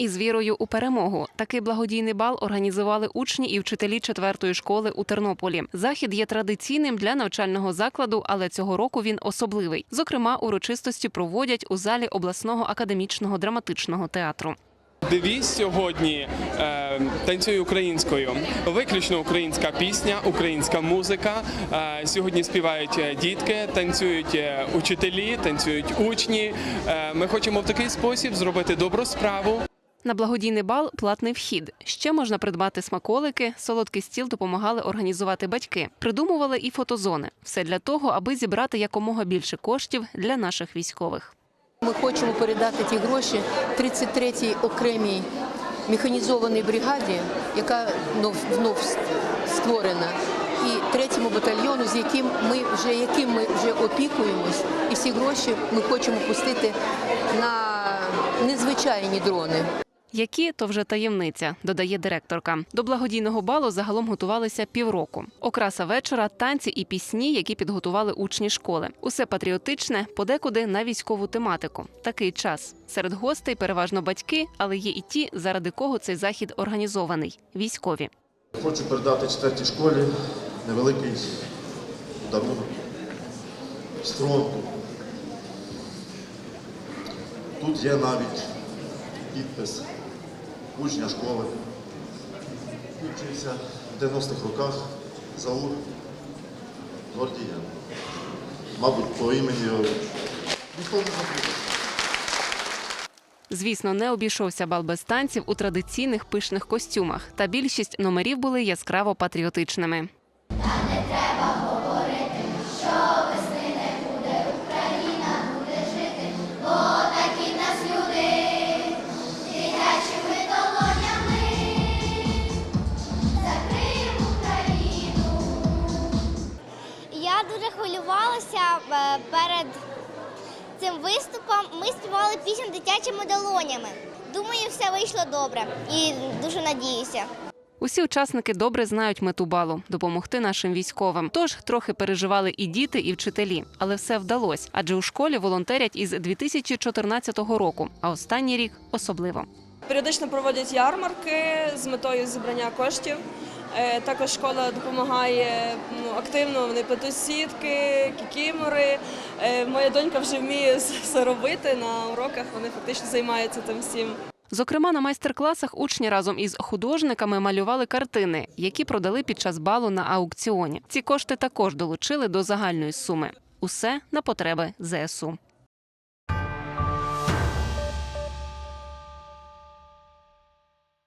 із вірою у перемогу. Такий благодійний бал організували учні і вчителі четвертої школи у Тернополі. Захід є традиційним для навчального закладу, але цього року він особливий. Зокрема, урочистості проводять у залі обласного академічного драматичного театру. Девіз сьогодні е, танцюй українською. Виключно українська пісня, українська музика. Е, сьогодні співають е, дітки, танцюють учителі, танцюють учні. Ми хочемо в такий спосіб зробити добру справу. На благодійний бал платний вхід. Ще можна придбати смаколики. Солодкий стіл допомагали організувати батьки. Придумували і фотозони. Все для того, аби зібрати якомога більше коштів для наших військових. Ми хочемо передати ті гроші 33-й окремій механізованій бригаді, яка знов створена, і третьому батальйону, з яким ми вже яким ми вже опікуємось, і всі гроші ми хочемо пустити на незвичайні дрони. Які то вже таємниця, додає директорка. До благодійного балу загалом готувалися півроку. Окраса вечора, танці і пісні, які підготували учні школи. Усе патріотичне, подекуди на військову тематику. Такий час. Серед гостей переважно батьки, але є і ті, заради кого цей захід організований військові. Хочу передати четвертій школі невеликий дарунок з фронту. Тут є навіть підпис учня школи. Вчився в 90-х роках Заур Гордіян. Мабуть, по імені ніхто не забуде. Звісно, не обійшовся бал без танців у традиційних пишних костюмах, та більшість номерів були яскраво патріотичними. Хвилювалася е, перед цим виступом. Ми співали пісню дитячими долонями. Думаю, все вийшло добре і дуже надіюся. Усі учасники добре знають мету балу допомогти нашим військовим. Тож трохи переживали і діти, і вчителі, але все вдалося, адже у школі волонтерять із 2014 року, а останній рік особливо. Періодично проводять ярмарки з метою зібрання коштів. Е, Також школа допомагає активно. Вони плетуть сітки, кікімори. Е, Моя донька вже вміє все робити на уроках. Вони фактично займаються тим всім. Зокрема, на майстер-класах учні разом із художниками малювали картини, які продали під час балу на аукціоні. Ці кошти також долучили до загальної суми. Усе на потреби ЗСУ.